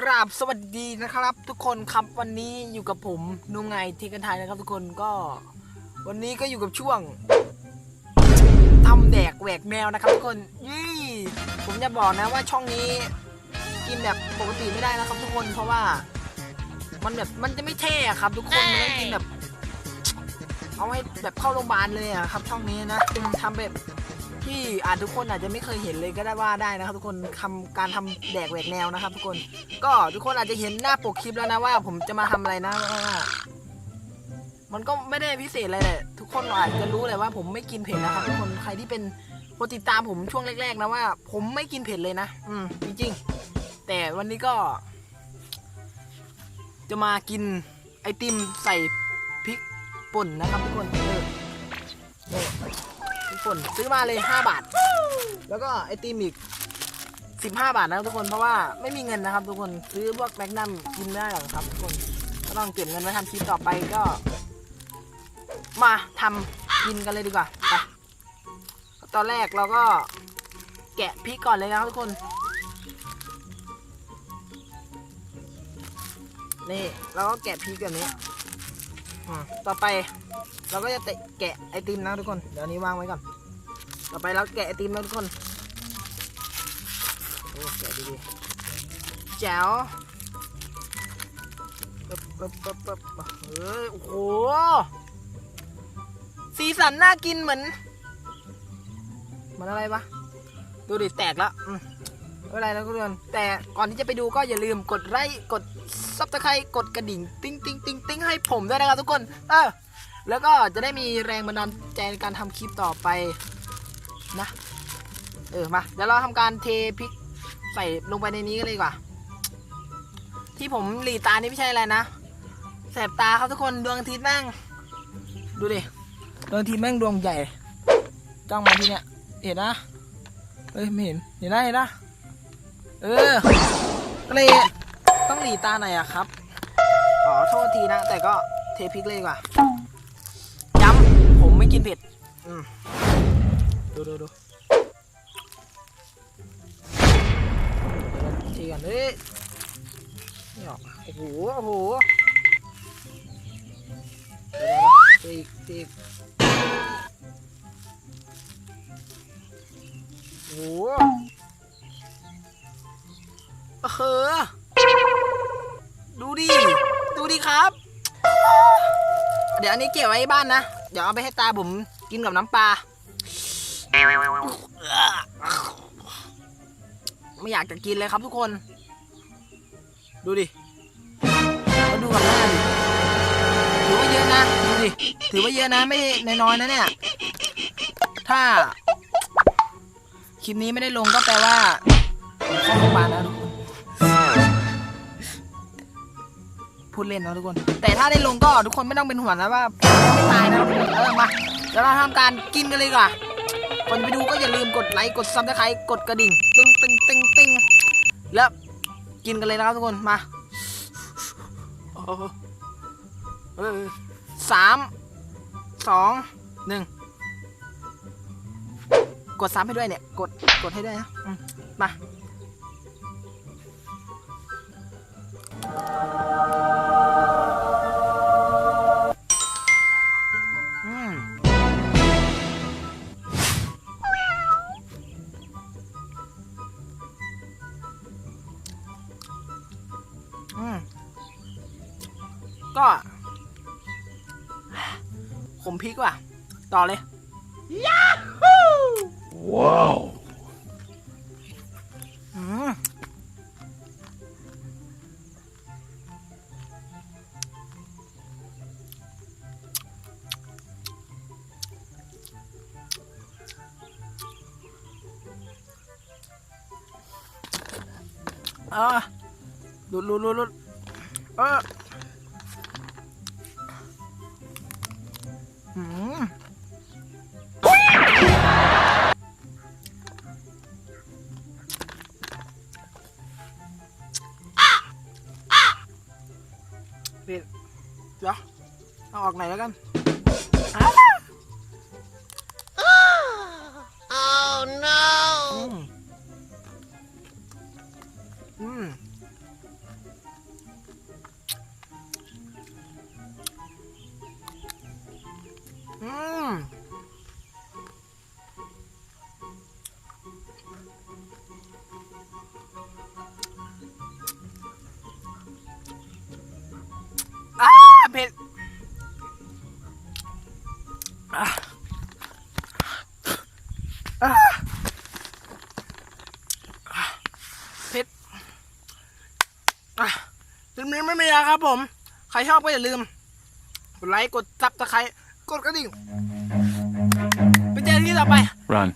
กราบสวัสดีนะครับ ทุกคนครับวันนี้อยู่กับผมนุ่งไงทีกันไทยนะครับ ทุกคนก็วันนี้ก็อยู่กับช่วงทำแดกแหวกแนวนะครับ ทุกคนยี่ผมจะบอกนะว่าช่องนี้กินแบบปกติไม่ได้นะครับ ทุกคนเพราะว่า มันแบบมันจะไม่เท่อะครับ ทุกคนมันต้องกินแบบ เอาให้แบบเข้าโรงพยาบาลเลยอะครับ ช่องนี้นะทำแบบ ที่อาจทุกคนอาจจะไม่เคยเห็นเลยก็ได้ว่าได้นะครับ ทุกคนทำการทำแดกแหวกแนวนะครับ ทุกคนก็ทุกคนอาจจะเห็นหน้าปกคลิปแล้วนะว่า ผมจะมาทำอะไรนะว่ามันก็ไม่ได้พิเศษอะไรแหละทุกคนอาจจะรู้เลยว่า ผมไม่กินเผ็ดนะครับทุกคนใครที่เป็นคนติดตามผมช่วงแรก ๆ นะว่า ผมไม่กินเผ็ดเลยนะ อืมจริงๆแต่วันนี้ก็ จะมากินไอติมใส่พริกป่นนะครับทุกคนเออ ทุกคนซื้อมาเลย 5 บาท แล้วก็ไอติมอีก 15 บาทนะครับทุกคนเพราะว่าไม่มีเงินนะครับ ทุกคนซื้อพวกแมกนัมกินไม่ได้หรอกครับทุกคนก็ต้องเก็บเงินไว้ทำคลิปต่อไปก็ มาทำกินกันเลยดีกว่าไปตอนแรกเราก็แกะพริกก่อนเลยนะครับทุกคน นี่เราก็แกะพริกแบบนี้ ต่อไปเราก็จะแกะไอติมนะทุกคน เดี๋ยวนี้วางไว้ก่อน ต่อไปเราแกะไอติมนะทุกคนโอ้แกะดีๆแจ๋วปึ๊บปึ๊บปึ๊บปึ๊บเฮ้ย โอ้โห สีสันน่ากินเหมือน เหมือนอะไรปะดูดิ แตกแล้วอืม ไม่เป็นไรนะทุกคนแต่ก่อนที่จะไปดูก็อย่าลืมกดไลค์กดซับสไครต์กดกระดิ่งติ้งติ้งติ้งติ้งให้ผมด้วยนะครับทุกคน เออแล้วก็จะได้มีแรงบันดาลใจในการทำคลิปต่อไปนะ เออมาเดี๋ยวเราทำการเทพริกใส่ลงไปในนี้กันเลยดีกว่า ที่ผมหลีตานี่ไม่ใช่อะไรนะแสบตาครับทุกคนดวงอาทิตย์แม่งดูดิดวงอาทิตย์แม่งดวงใหญ่จ้องมาที่เนี้ยเห็นนะเอ้ยไม่เห็นเห็นนะเห็นนะ เออก็เลยต้องหลีตาหน่อยอะครับ ขอโทษทีนะ แต่ก็เทพริกเลยดีกว่าย้ำผมไม่กินเผ็ดอืมดูดูดูเทีกันเฮ้ยนี่ออกโอ้โหโอ้โหเดี๋ยวๆๆอีกอีกโอ้ เออดูดิ ดูดิครับ เดี๋ยวอันนี้เก็บไว้บ้านนะ เดี๋ยวเอาไปให้ตาผมกินกับน้ำปลา ไม่อยากจะกินเลยครับทุกคน ดูดิแล้วดูกับหน้าดิถือว่าเยอะนะ ดูดิ ถือว่าเยอะนะ ไม่น้อยๆนะเนี่ย ถ้าคลิปนี้ไม่ได้ลงก็แปลว่าผมเข้าโรงพยาบาลแล้วทุกคน พูดเล่นนะทุกคน แต่ถ้าได้ลงก็ทุกคนไม่ต้องเป็นห่วงนะว่าไม่ตายนะทุกคนเออมาเดี๋ยวเราทำการกินกันเลยดีกว่อนก่อนจะไปดูก็อย่าลืมกดไลค์กดซับสไครต์กดกระดิ่งตึ้งตึ้งตึ้งตึ้งแล้วกินกันเลยนะครับทุกคนมาสามสองหนึ่งกดซ้ำให้ด้วยเนี่ย กด กดให้ด้วยนะมา ก็ขมพริกว่ะ ต่อเลยว้าวอืมอ่า ลุดลุดลุดลุดเอออืมเผ็ดเดี๋ยวเอาออกไหนอยแล้วกันอะ Oh no! อืม อะอะอะเผ็ดอะลืมนี้ไม่มีแล้วครับผม ใครชอบก็อย่าลืม กดไลค์ กดซับตะไคร้กดกระดิ่ง ไปเจอกันที่ต่อไป Run.